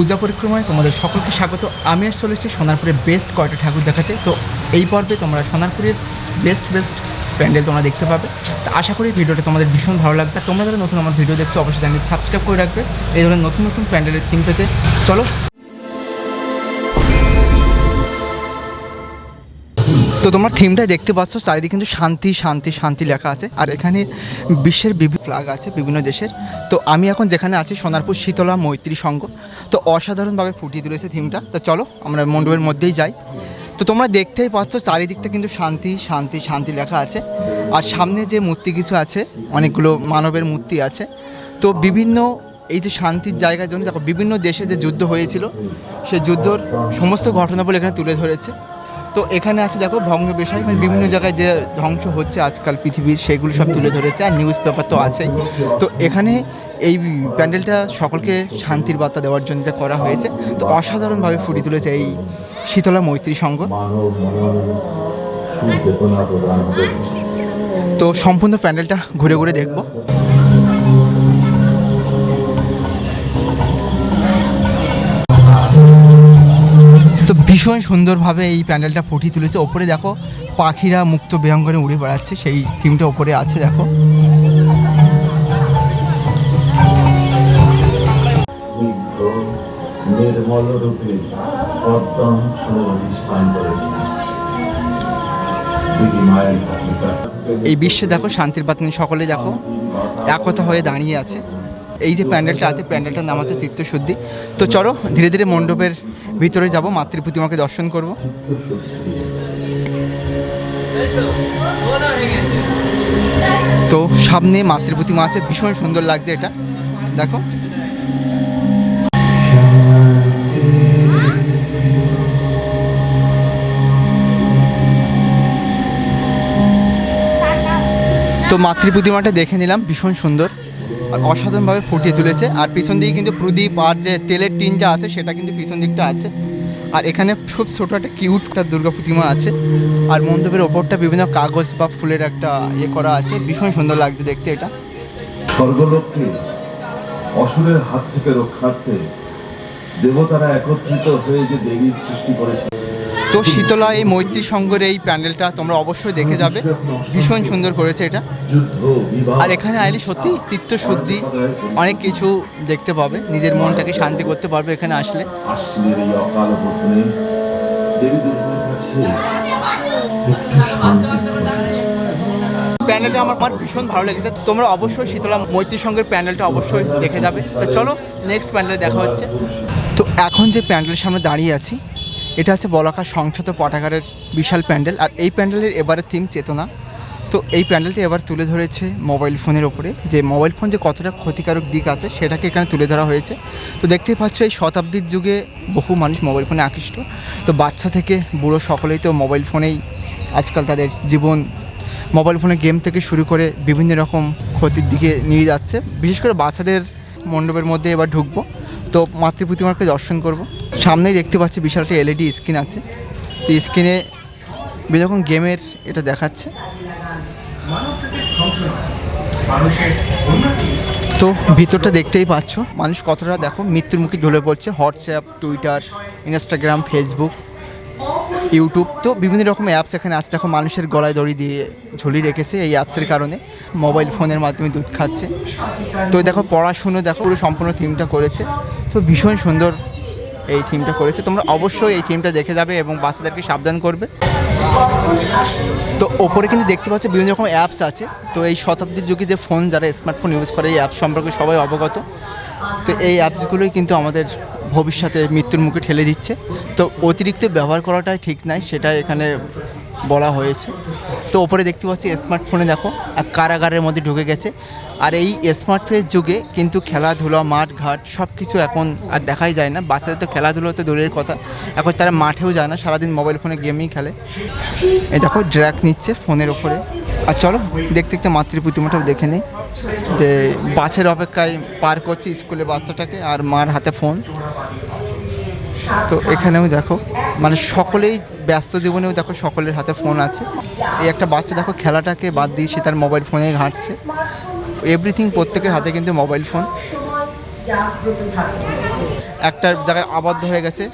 পূজা পরিক্রমায় তোমাদের সকলকে স্বাগত। আমি আর চলে এসেছি সোনারপুরের বেস্ট কয়টা ঠাকুর দেখাতে। তো এই পর্বে তোমরা সোনারপুরের বেস্ট বেস্ট প্যান্ডেল তোমরা দেখতে পাবে। তো আশা করি ভিডিওটা তোমাদের ভীষণ ভালো লাগবে। তোমরা যারা নতুন আমার ভিডিও দেখছ, অবশ্যই চ্যানেল সাবস্ক্রাইব করে রাখবে। এই ধরনের নতুন নতুন প্যান্ডেলের থিম পেতে। চলো তো তোমার থিমটাই দেখতে পাচ্ছ, চারিদিকে কিন্তু শান্তি শান্তি শান্তি লেখা আছে। আর এখানে বিশ্বের বিভিন্ন ফ্ল্যাগ আছে, বিভিন্ন দেশের। তো আমি এখন যেখানে আছি, সোনারপুর শীতলা মৈত্রী সংঘ। তো অসাধারণভাবে ফুটিয়ে তুলেছে থিমটা তো চলো, আমরা মণ্ডপের মধ্যেই যাই। তো তোমরা দেখতেই পাচ্ছ, চারিদিকটা কিন্তু শান্তি শান্তি শান্তি লেখা আছে। আর সামনে যে মূর্তি কিছু আছে, অনেকগুলো মানবের মূর্তি আছে। তো বিভিন্ন এই যে শান্তির জায়গার জন্য দেখো, বিভিন্ন দেশে যে যুদ্ধ হয়েছিল সেই যুদ্ধর সমস্ত ঘটনাবলী এখানে তুলে ধরেছে। তো এখানে আছে দেখো ভগ্ন বিষয় মানে বিভিন্ন জায়গায় যে ধ্বংস হচ্ছে আজকাল পৃথিবীর সেগুলো সব তুলে ধরেছে আর নিউজ পেপার তো আছেই। তো এখানে এই প্যান্ডেলটা সকলকে শান্তির বার্তা দেওয়ার জন্য এটা করা হয়েছে। তো অসাধারণভাবে ফুটিয়ে তুলেছে এই শীতলা মৈত্রী সংঘ। তো সম্পূর্ণ প্যান্ডেলটা ঘুরে ঘুরে দেখব। ভীষণ সুন্দরভাবে এই প্যান্ডেলটা ফুটিয়ে তুলেছে। ওপরে দেখো পাখিরা মুক্ত বেহঙ্গরে উড়ে বেড়াচ্ছে সেই থিমটা ওপরে আছে দেখো। নির্মল রূপে পদ্ম করেছে। এই বিশ্বে দেখো শান্তির বাতনি সকলে দেখো একতা হয়ে দাঁড়িয়ে আছে। এই যে প্যান্ডেলটা আছে, প্যান্ডেলটার নাম আছে চিত্তশুদ্ধি। তো চলো, ধীরে ধীরে মণ্ডপের ভিতরে যাব, মাতৃ প্রতিমাকে দর্শন করব। তো সামনে মাতৃ প্রতিমা আছে, ভীষণ সুন্দর লাগছে এটা। দেখো। তো মাতৃ প্রতিমাটা দেখে নিলাম, ভীষণ সুন্দর। অসাধারণভাবে ফুটিয়ে তুলেছে। আর পিছন দিকে কিন্তু প্রদীপ আর যে তেলের টিনটা আছে, সেটা কিন্তু পিছন দিকটা আছে। আর এখানে খুব ছোটো একটা কিউট একটা দুর্গা প্রতিমা আছে। আর মণ্ডপের ওপরটা বিভিন্ন কাগজ বা ফুলের একটা ইয়ে করা আছে। ভীষণ সুন্দর লাগছে দেখতে এটা। স্বর্গলোককে অসুরের হাত থেকে রক্ষার্থে দেবতারা একত্রিত হয়ে যে দেবী সৃষ্টি করেছে। তো শীতলা এই মৈত্রী সংঘের এই প্যান্ডেলটা তোমরা অবশ্যই দেখে যাবে। ভীষণ সুন্দর করেছে এটা। আর এখানে আইলে সত্যি চিত্তশুদ্ধি, অনেক কিছু দেখতে পাবে। নিজের মনটাকে শান্তি করতে পারবে এখানে আসলে। প্যান্ডেলটা আমার আমার ভীষণ ভালো লেগেছে। তোমরা অবশ্যই শীতলা মৈত্রী সঙ্গের প্যান্ডেলটা অবশ্যই দেখে যাবে। তো চলো নেক্সট প্যান্ডেলে দেখা হচ্ছে। তো এখন যে প্যান্ডেলের সামনে দাঁড়িয়ে আছি এটা হচ্ছে বলাকা সংসদ পটাগারের বিশাল প্যান্ডেল, আর এই প্যান্ডেলের এবারে থিম চেতনা। তো এই প্যান্ডেলটি এবার তুলে ধরেছে মোবাইল ফোনের ওপরে যে মোবাইল ফোন যে কতটা ক্ষতিকারক দিক আছে, সেটাকে এখানে তুলে ধরা হয়েছে। তো দেখতেই পাচ্ছ, এই শতাব্দীর যুগে বহু মানুষ মোবাইল ফোনে আকৃষ্ট। তো বাচ্চা থেকে বুড়ো সকলেই তো মোবাইল ফোনেই আজকাল তাদের জীবন মোবাইল ফোনে গেম থেকে শুরু করে বিভিন্ন রকম ক্ষতির দিকে নিয়ে যাচ্ছে। বিশেষ করে বাচ্চাদের মণ্ডপের মধ্যে এবার ঢুকবো। তো মাতৃ প্রতিমাকে দর্শন করব। সামনেই দেখতে পাচ্ছি বিশাল একটা এলইডি স্ক্রিন আছে। তো স্ক্রিনে বিভিন্ন গেমের এটা দেখাচ্ছে, তো ভিতরটা দেখতেই পাচ্ছ। মানুষ কতটা দেখো, মৃত্যুর মুখে ঢলে পড়ছে। WhatsApp, Twitter, Instagram, Facebook, YouTube, তো বিভিন্ন রকম অ্যাপস এখানে আছে। দেখো, মানুষের গলায় দড়ি দিয়ে ঝুলিয়ে রেখেছে এই অ্যাপসের কারণে। মোবাইল ফোনের মাধ্যমে দুধ খাচ্ছে। তো দেখো, পড়াশুনো দেখো, পুরো সম্পূর্ণ থিমটা করেছে। তো ভীষণ সুন্দর এই থিমটা করেছে। তোমরা অবশ্যই এই থিমটা দেখে যাবে এবং বাচ্চাদেরকে সাবধান করবে। তো ওপরে কিন্তু দেখতে পাচ্ছ বিভিন্ন রকম অ্যাপস আছে। তো এই শতাব্দীর যুগে যে ফোন যারা স্মার্টফোন ইউজ করে, এই অ্যাপস সম্পর্কে সবাই অবগত। তো এই অ্যাপসগুলোই কিন্তু আমাদের ভবিষ্যতে মৃত্যুর মুখে ঠেলে দিচ্ছে। তো অতিরিক্ত ব্যবহার করাটাই ঠিক নাই সেটা এখানে বলা হয়েছে। তো ওপরে দেখতে পাচ্ছি স্মার্টফোনে দেখো, এক কারাগারের মধ্যে ঢুকে গেছে। আর এই স্মার্টফোনের যুগে কিন্তু খেলাধুলা মাঠ ঘাট সব কিছু এখন আর দেখাই যায় না। বাচ্চাদের তো খেলাধুলো তো দূরের কথা। এখন তারা মাঠেও যায় না, সারাদিন মোবাইল ফোনে গেমই খেলে। এই দেখো ড্র্যাক নিচ্ছে ফোনের ওপরে। আর চলো, দেখতে দেখতে মাতৃ প্রতিমাটাও দেখে নেই। যে বাসের অপেক্ষায় পার করছে স্কুলে বাচ্চাটাকে আর মার হাতে ফোন তো এখানেও দেখো মানে সকলেই ব্যস্ত জীবনেও দেখো সকলের হাতে ফোন আছে। এই একটা বাচ্চা দেখো খেলাটাকে বাদ দিয়ে সে তার মোবাইল ফোনে ঘাঁটছে। এভরিথিং প্রত্যেকের হাতে কিন্তু মোবাইল ফোন একটা জায়গায় আবদ্ধ হয়ে গেছে।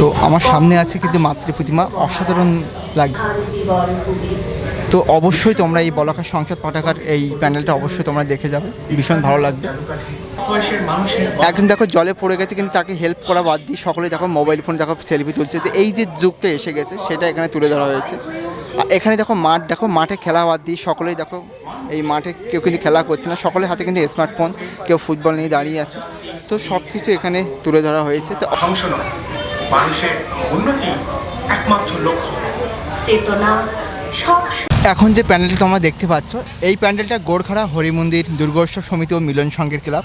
তো আমার সামনে আছে কিন্তু মাতৃ প্রতিমা অসাধারণ লাগে। তো অবশ্যই তোমরা এই বলাকা সংসদ পাঠাগার এই প্যান্ডেলটা অবশ্যই তোমরা দেখে যাবে। ভীষণ ভালো লাগবে। একজন দেখো জলে পড়ে গেছে কিন্তু তাকে হেল্প করা বাদ দিয়ে সকলে দেখো মোবাইল ফোন দেখো সেলফি তুলছে। তো এই যে যুগটা এসে গেছে সেটা এখানে তুলে ধরা হয়েছে। এখানে দেখো মাঠ দেখো মাঠে খেলা বাদ দিয়ে সকলেই দেখো এই মাঠে কেউ কিন্তু খেলা করছে না। সকলের হাতে কিন্তু স্মার্টফোন কেউ ফুটবল নিয়ে দাঁড়িয়ে আছে। তো সব কিছু এখানে তুলে ধরা হয়েছে। তো মানুষের উন্নতি একমাত্র লক্ষ্য। চেতনা সব এখন যে প্যান্ডেলটা তোমরা দেখতে পাচ্ছ, এই প্যান্ডেলটা গোরখাড়া, হরিমন্দির, দুর্গোৎসব সমিতি ও মিলন সংঘের ক্লাব।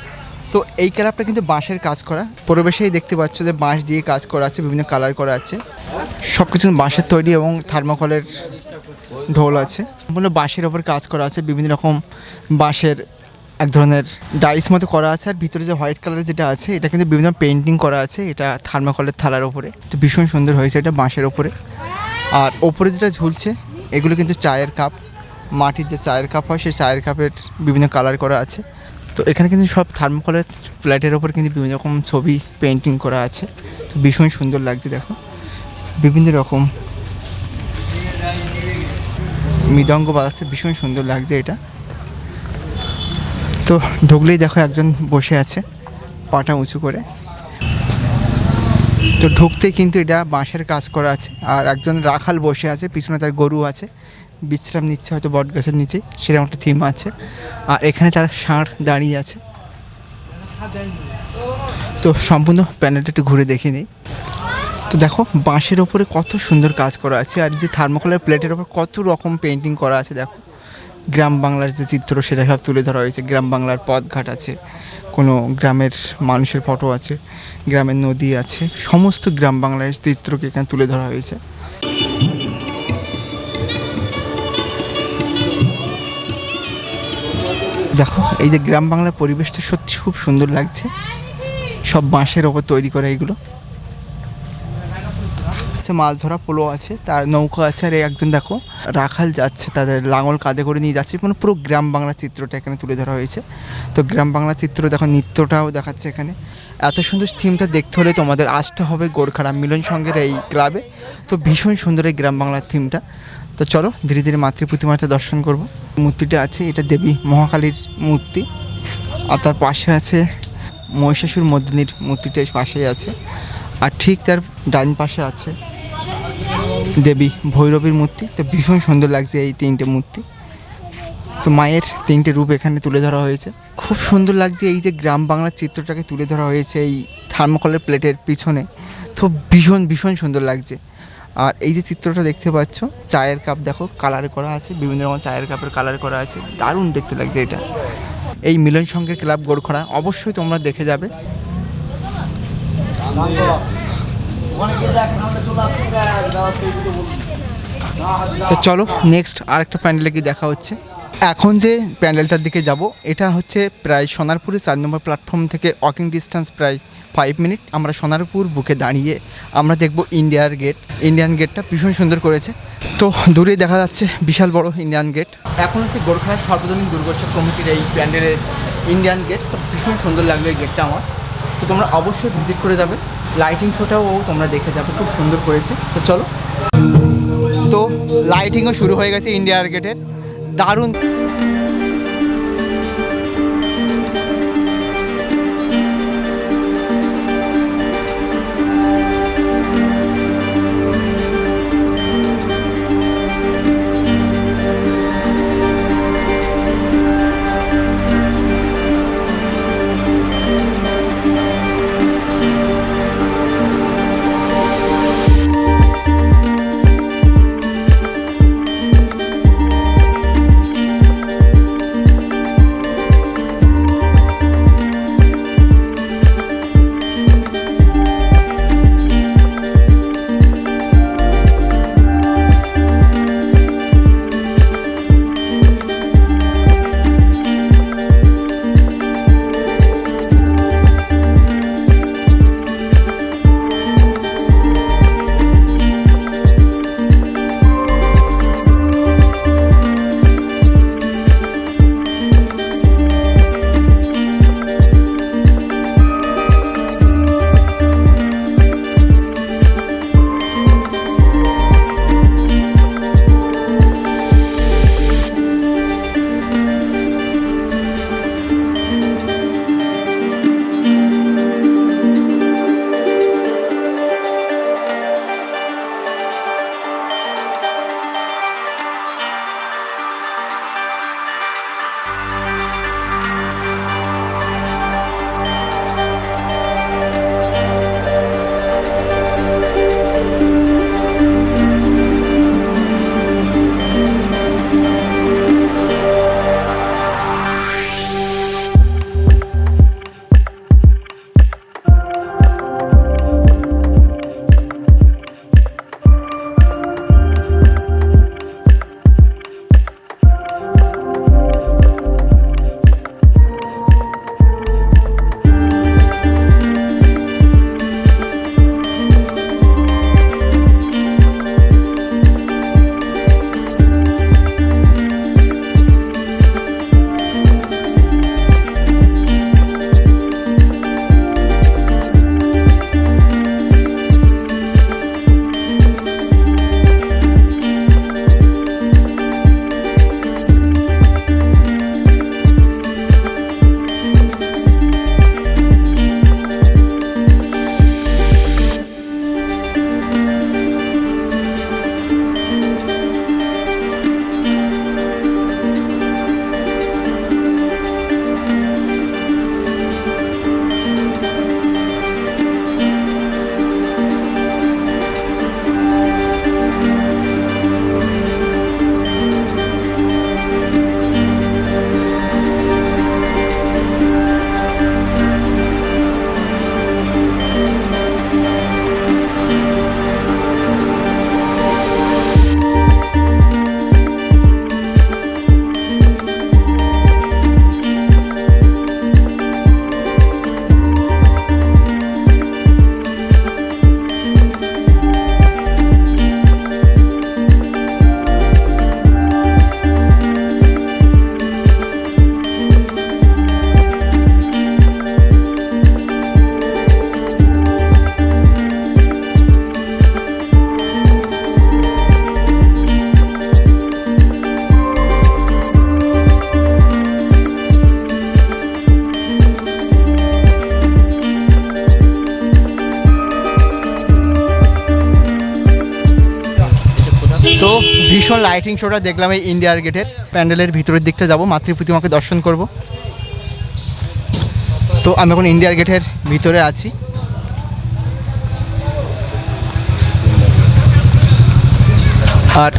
তো এই ক্লাবটা কিন্তু বাঁশের কাজ করা। পরিবেশেই দেখতে পাচ্ছ যে বাঁশ দিয়ে কাজ করা আছে, বিভিন্ন কালার করা আছে। সব কিছু বাঁশের তৈরি এবং থার্মোকলের ঢোল আছে। সম্পূর্ণ বাঁশের ওপর কাজ করা আছে, বিভিন্ন রকম বাঁশের এক ধরনের ডাইস মতো করা আছে। আর ভিতরে যে হোয়াইট কালারের যেটা আছে, এটা কিন্তু বিভিন্ন পেন্টিং করা আছে, এটা থার্মোকলের থালার ওপরে। তো ভীষণ সুন্দর হয়েছে এটা বাঁশের ওপরে। আর ওপরে যেটা ঝুলছে এগুলো কিন্তু চায়ের কাপ, মাটির যে চায়ের কাপ হয়, সেই চায়ের কাপের বিভিন্ন কালার করা আছে। তো এখানে কিন্তু সব থার্মোকলের প্লেটের ওপর কিন্তু বিভিন্ন রকম ছবি পেন্টিং করা আছে। তো ভীষণ সুন্দর লাগছে, দেখো। বিভিন্ন রকম মৃদঙ্গ বাজাচ্ছে, ভীষণ সুন্দর লাগছে এটা। তো ঢুকলেই দেখো একজন বসে আছে, পাটা উঁচু করে। তো ঢুকতেই কিন্তু এটা বাঁশের কাজ করা আছে। আর একজন রাখাল বসে আছে, পিছনে তার গরু আছে। বিশ্রাম নিচ্ছে হয়তো বট গাছের নিচে, সেরকম একটা থিম আছে। আর এখানে তার ষাঁড় দাঁড়িয়ে আছে। তো সম্পূর্ণ প্যানেলটা একটু ঘুরে দেখে নিই। তো দেখো, বাঁশের ওপরে কত সুন্দর কাজ করা আছে। আর যে থার্মোকলের প্লেটের ওপর কত রকম পেন্টিং করা আছে, দেখো। গ্রাম বাংলার যে চিত্র, সেটা সব তুলে ধরা হয়েছে। গ্রাম বাংলার পথঘাট আছে, কোনো গ্রামের মানুষের ফটো আছে, গ্রামের নদী আছে, সমস্ত গ্রাম বাংলার চিত্রকে এখানে তুলে ধরা হয়েছে। দেখো, এই যে গ্রাম বাংলার পরিবেশটা সত্যি খুব সুন্দর লাগছে। সব বাঁশের ওপর তৈরি করা এগুলো। আছে মাছ ধরা, পোলো আছে, তার নৌকা আছে, আর একজন দেখো, রাখাল যাচ্ছে, তাদের লাঙল কাঁধে করে নিয়ে যাচ্ছে মানে পুরো গ্রাম বাংলা চিত্রটা এখানে তুলে ধরা হয়েছে। তো গ্রাম বাংলা চিত্র দেখো, নৃত্যটাও দেখাচ্ছে এখানে। এত সুন্দর থিমটা দেখতে হলে তোমাদের আসতে হবে গোরখাড়া মিলন সঙ্গের এই ক্লাবে। তো ভীষণ সুন্দর এই গ্রাম বাংলার থিমটা। তো চলো, ধীরে ধীরে মাতৃ দর্শন করব। মূর্তিটা আছে, এটা দেবী মহাকালীর মূর্তি। আর তার পাশে আছে মহিষাসুর মর্দিনীর মূর্তিটা পাশেই আছে। আর ঠিক তার ডান পাশে আছে দেবী ভৈরবীর মূর্তি। তো ভীষণ সুন্দর লাগছে এই তিনটে মূর্তি। তো মায়ের তিনটে রূপ এখানে তুলে ধরা হয়েছে। খুব সুন্দর লাগছে এই যে গ্রাম বাংলার চিত্রটাকে তুলে ধরা হয়েছে এই থার্মোকলের প্লেটের পিছনে। তো ভীষণ ভীষণ সুন্দর লাগছে। আর এই যে চিত্রটা দেখতে পাচ্ছ, চায়ের কাপ দেখো, কালার করা আছে, বিভিন্ন রকম চায়ের কাপের কালার করা আছে। দারুণ দেখতে লাগছে এটা। এই মিলন সংঘের ক্লাব গোরখড়া অবশ্যই তোমরা দেখে যাবে। তো চলো নেক্সট আরেকটা প্যান্ডেলে গিয়ে দেখা হচ্ছে। এখন যে প্যান্ডেলটার দিকে যাব, এটা হচ্ছে প্রায় সোনারপুরে চার নম্বর প্ল্যাটফর্ম থেকে ওয়াকিং ডিস্টেন্স প্রায় ফাইভ মিনিট আমরা সোনারপুর বুকে দাঁড়িয়ে আমরা দেখব ইন্ডিয়ার গেট ইন্ডিয়ান গেটটা ভীষণ সুন্দর করেছে। তো দূরে দেখা যাচ্ছে বিশাল বড় ইন্ডিয়ান গেট এখন হচ্ছে গোরখার সর্বজনীন দুর্গোৎসব কমিটির এই প্যান্ডেলের ইন্ডিয়ান গেট তো ভীষণ সুন্দর লাগল এই গেটটা আমার। তো তোমরা অবশ্যই ভিজিট করে যাবে। লাইটিং শোটাও তোমরা দেখে যাবে, খুব সুন্দর করেছে। তো চলো। তো লাইটিংও শুরু হয়ে গেছে ইন্ডিয়ার গেটের দারুণ লাইটিং শোটা দেখলাম এই ইন্ডিয়ার গেটের প্যান্ডেলের ভিতরের দিকটা যাব, মাতৃ প্রতিমাকে দর্শন করব। তো আমি এখন ইন্ডিয়ার গেটের ভিতরে আছি। আর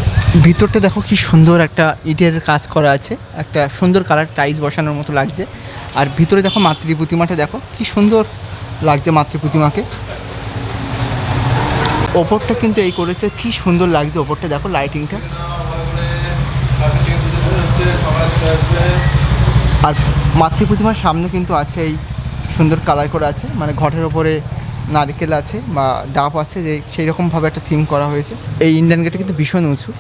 ভিতরটা দেখো কি সুন্দর একটা ইটের কাজ করা আছে। একটা সুন্দর কালার টাইলস বসানোর মতো লাগছে। আর ভিতরে দেখো মাতৃ প্রতিমাটা দেখো, কি সুন্দর লাগছে মাতৃ প্রতিমাকে। ওপরটা কিন্তু এই করেছে। কি সুন্দর লাগছে ওপরটা। দেখো লাইটিংটা আর মাতৃ প্রতিমার সামনে কিন্তু আছে এই সুন্দর কালার করা আছে। মানে ঘটের ওপরে নারকেল আছে বা ডাব আছে যে সেই রকমভাবে একটা থিম করা হয়েছে। এই ইন্ডিয়ান গেটটা কিন্তু ভীষণ উঁচু।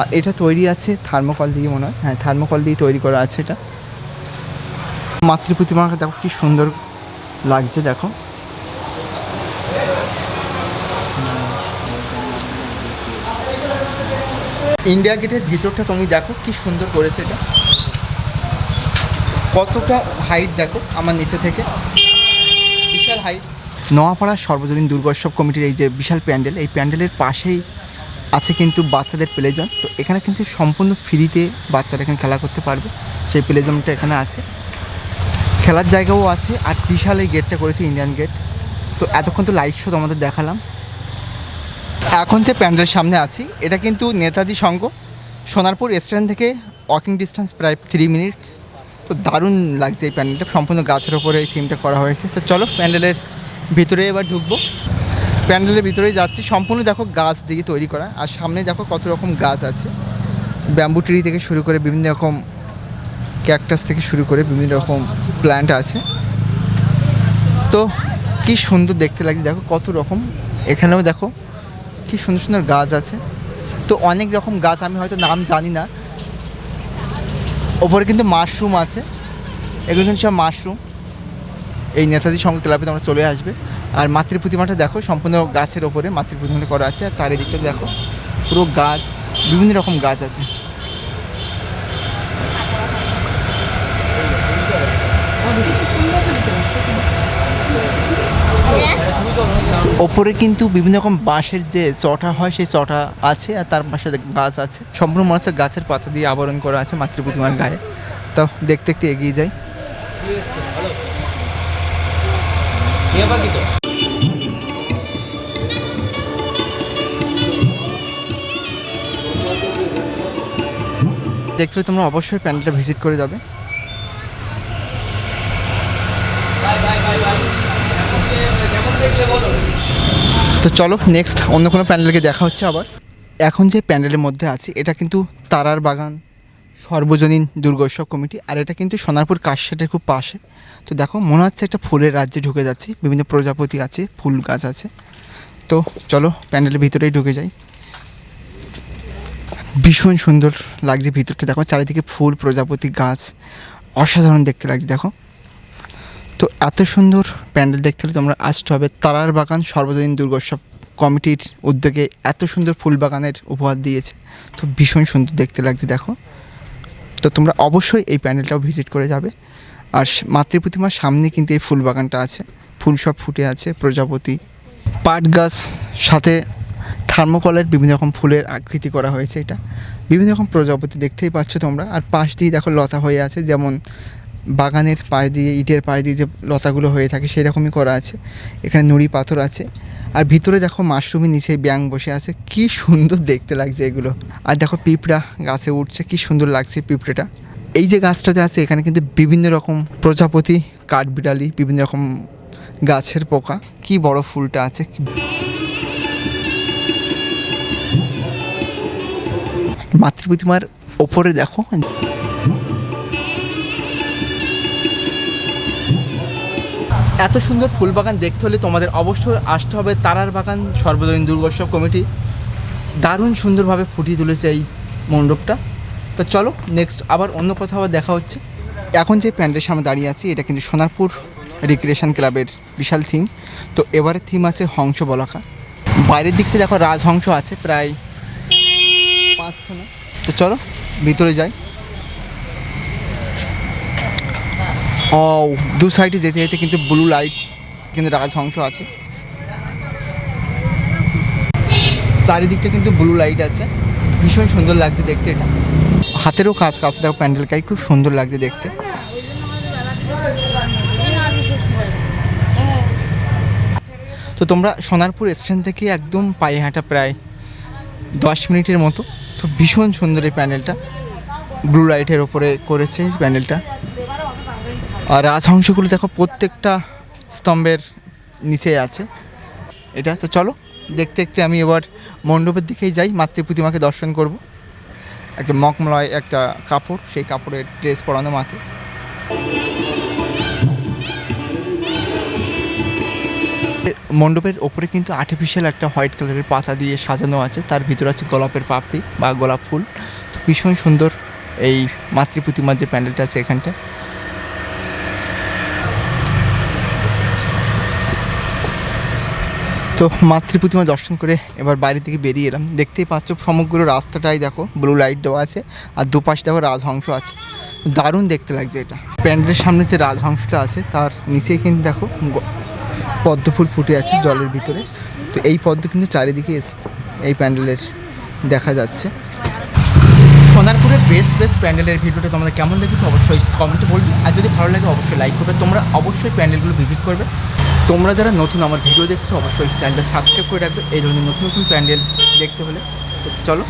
আর এটা তৈরি আছে থার্মোকল দিয়ে মনে হয়। হ্যাঁ থার্মোকল দিয়ে তৈরি করা আছে এটা। মাতৃ প্রতিমাকে দেখো কি সুন্দর লাগছে, দেখো। ইন্ডিয়া গেটের ভিতরটা তুমি দেখো, কি সুন্দর করেছে এটা। কতটা হাইট দেখো, আমার নিচে থেকে। বিশাল হাইট নোয়াপাড়া সর্বজনীন দুর্গোৎসব কমিটির এই যে বিশাল প্যান্ডেল, এই প্যান্ডেলের পাশেই আছে কিন্তু বাচ্চাদের প্লেজন। তো এখানে কিন্তু সম্পূর্ণ ফ্রিতে বাচ্চারা এখানে খেলা করতে পারবে। সেই প্লেজনটা এখানে আছে। খেলার জায়গাও আছে। আর বিশাল এই গেটটা করেছে ইন্ডিয়ান গেট তো এতক্ষণ তো লাইট শো তোমাদের দেখালাম। এখন যে প্যান্ডেলের সামনে আছি, এটা কিন্তু নেতাজি সংঘ। সোনারপুর স্ট্যান্ড থেকে ওয়াকিং ডিস্টেন্স প্রায় থ্রি মিনিটস তো দারুণ লাগছে এই প্যান্ডেলটা, সম্পূর্ণ গাছের ওপরে এই থিমটা করা হয়েছে। তো চলো প্যান্ডেলের ভিতরে এবার ঢুকবো। প্যান্ডেলের ভিতরেই যাচ্ছি, সম্পূর্ণ দেখো গাছ দিয়ে তৈরি করা। আর সামনে দেখো কত রকম গাছ আছে। ব্যাম্বু ট্রি থেকে শুরু করে বিভিন্ন রকম ক্যাকটাস থেকে শুরু করে বিভিন্ন রকম প্ল্যান্ট আছে। তো কি সুন্দর দেখতে লাগছে, দেখো কত রকম। এখানেও দেখো কি সুন্দর সুন্দর গাছ আছে। তো অনেক রকম গাছ, আমি হয়তো নাম জানি না। ওপরে কিন্তু মাশরুম আছে। এগুলো কিন্তু সব মাশরুম। এই নেতাজি সঙ্গে ক্লাবে তোমরা চলে আসবে। আর মাতৃ প্রতিমাটা দেখো, সম্পূর্ণ গাছের ওপরে মাতৃ প্রতিমাটা করা আছে। আর চারিদিকটা দেখো, পুরো গাছ, বিভিন্ন রকম গাছ আছে। ওপরে কিন্তু বিভিন্ন রকম বাঁশের যে চটা হয়, সেই চটা আছে আর তার পাশে গাছ আছে। সম্পূর্ণ মনে হচ্ছে গাছের পাতা দিয়ে আবরণ করা আছে মাতৃ প্রতিমার গায়ে। তো দেখতে দেখতে এগিয়ে যাই। দেখতে তোমরা অবশ্যই প্যান্ডেলটা ভিজিট করে যাবে তো চলো নেক্সট অন্য কোনো প্যান্ডেলকে দেখা হচ্ছে আবার। এখন যে প্যান্ডেলের মধ্যে আছি, এটা কিন্তু তারার বাগান, সর্বজনীন দুর্গোৎসব কমিটি, আর এটা কিন্তু সোনারপুর কাশশেটের খুব পাশে। তো দেখো, মনে হচ্ছে একটা ফুলের রাজ্যে ঢুকে যাচ্ছি, বিভিন্ন প্রজাপতি আছে, ফুল গাছ আছে। তো চলো, প্যান্ডেলের ভিতরেই ঢুকে যাই। ভীষণ সুন্দর লাগছে ভিতরটা। দেখো, চারিদিকে ফুল, প্রজাপতি, গাছ, অসাধারণ দেখতে লাগছে, দেখো। তো এত সুন্দর প্যান্ডেল দেখতে হলে তোমরা আসতে হবে। তারার বাগান সর্বজনীন দুর্গোৎসব কমিটির উদ্যোগে এত সুন্দর ফুল বাগানের উপহার দিয়েছে। তো ভীষণ সুন্দর দেখতে লাগছে, দেখো। তো তোমরা অবশ্যই এই প্যান্ডেলটাও ভিজিট করে যাবে। আর মাতৃ প্রতিমার সামনে কিন্তু এই ফুল বাগানটা আছে। ফুল সব ফুটে আছে, প্রজাপতি। পাট গাছ, সাথে থার্মোকলের বিভিন্ন রকম ফুলের আকৃতি করা হয়েছে এটা। বিভিন্ন রকম প্রজাপতি দেখতেই পাচ্ছ তোমরা। আর পাশ দিয়ে দেখো লতা হয়ে আছে, যেমন বাগানের পায়ে দিয়ে, ইটের পায়ে দিয়ে যে লতাগুলো হয়ে থাকে সেই রকমই করা আছে। এখানে নুড়ি পাথর আছে। আর ভিতরে দেখো মাশরুমের নিচে ব্যাং বসে আছে। কি সুন্দর দেখতে লাগছে এগুলো। আর দেখো পিঁপড়া গাছে উঠছে, কি সুন্দর লাগছে পিঁপড়েটা। এই যে গাছটাতে আছে, এখানে কিন্তু বিভিন্ন রকম প্রজাপতি, কাঠবিড়ালি, বিভিন্ন রকম গাছের পোকা। কি বড় ফুলটা আছে। কি- মাতৃ প্রতিমার ওপরে দেখো। এত সুন্দর ফুল বাগান দেখতে হলে তোমাদের অবশ্যই আসতে হবে তারার বাগান সর্বজনীন দুর্গোৎসব কমিটি। দারুণ সুন্দরভাবে ফুটিয়ে তুলেছে এই মণ্ডপটা। তো চলো নেক্সট আবার অন্য কোথাও দেখা হচ্ছে। এখন যে প্যান্ডেলের সামনে দাঁড়িয়ে আছি, এটা কিন্তু সোনারপুর রিক্রিয়েশন ক্লাবের বিশাল থিম তো এবারের থিম আছে হংস বলাকা। বাইরের দিক থেকে দেখো রাজহংস আছে প্রায় পাঁচখানা। তো চলো, ভিতরে যাই। দু সাইডে যেতে যেতে কিন্তু ব্লু লাইট কিন্তু রাজহংস আছে। চারিদিকটা কিন্তু ব্লু লাইট আছে। ভীষণ সুন্দর লাগছে দেখতে এটা। হাতেরও কাজ কাজ দেখো প্যান্ডেলটাই খুব সুন্দর লাগছে দেখতে। তো তোমরা সোনারপুর স্টেশন থেকে একদম পায়ে হাঁটা প্রায় দশ মিনিটের মতো। তো ভীষণ সুন্দর এই প্যান্ডেলটা। ব্লু লাইটের ওপরে করেছে প্যান্ডেলটা। আর রাজহংসগুলো দেখো প্রত্যেকটা স্তম্ভের নিচে আছে। এটা, তো চলো, দেখতে দেখতে আমি এবার মণ্ডপের দিকেই যাই, মাতৃ প্রতিমাকে দর্শন করব। একটা মকমলয় একটা কাপড়, সেই কাপড়ের ড্রেস পরানো মাকে। মণ্ডপের ওপরে কিন্তু আর্টিফিশিয়াল একটা হোয়াইট কালারের পাতা দিয়ে সাজানো আছে, তার ভিতরে আছে গোলাপের পাপড়ি বা গোলাপ ফুল। তো ভীষণ সুন্দর এই মাতৃ প্রতিমার যে প্যান্ডেলটা আছে এখানটা তো মাতৃ প্রতিমা দর্শন করে এবার বাইরে থেকে বেরিয়ে এলাম। দেখতেই পাচ্ছ সমগ্র রাস্তাটাই দেখো ব্লু লাইট দেওয়া আছে আর দুপাশ দেখো রাজহংস আছে। দারুণ দেখতে লাগছে এটা। প্যান্ডেলের সামনে যে রাজহংসটা আছে, তার নিচেই কিন্তু দেখো গ- পদ্ম ফুল ফুটে আছে জলের ভিতরে। তো এই পদ্ম কিন্তু চারিদিকে এসে এই প্যান্ডেলের দেখা যাচ্ছে। সোনারপুরের বেস্ট বেস্ট প্যান্ডেলের ভিডিওটা তোমাদের কেমন লেগেছে অবশ্যই কমেন্টে বলবে। আর যদি ভালো লাগে অবশ্যই লাইক করবে। তোমরা অবশ্যই প্যান্ডেলগুলো ভিজিট করবে। তোমরা যারা নতুন আমার ভিডিও দেখছ, অবশ্যই চ্যানেলটা সাবস্ক্রাইব করে রাখবে। এই ধরনের নতুন নতুন প্যান্ডেল দেখতে হলে। তো চলো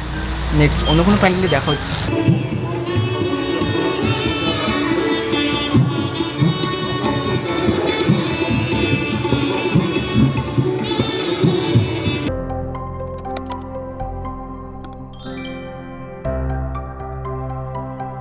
নেক্সট অন্য কোনো প্যান্ডেলে দেখা হচ্ছে।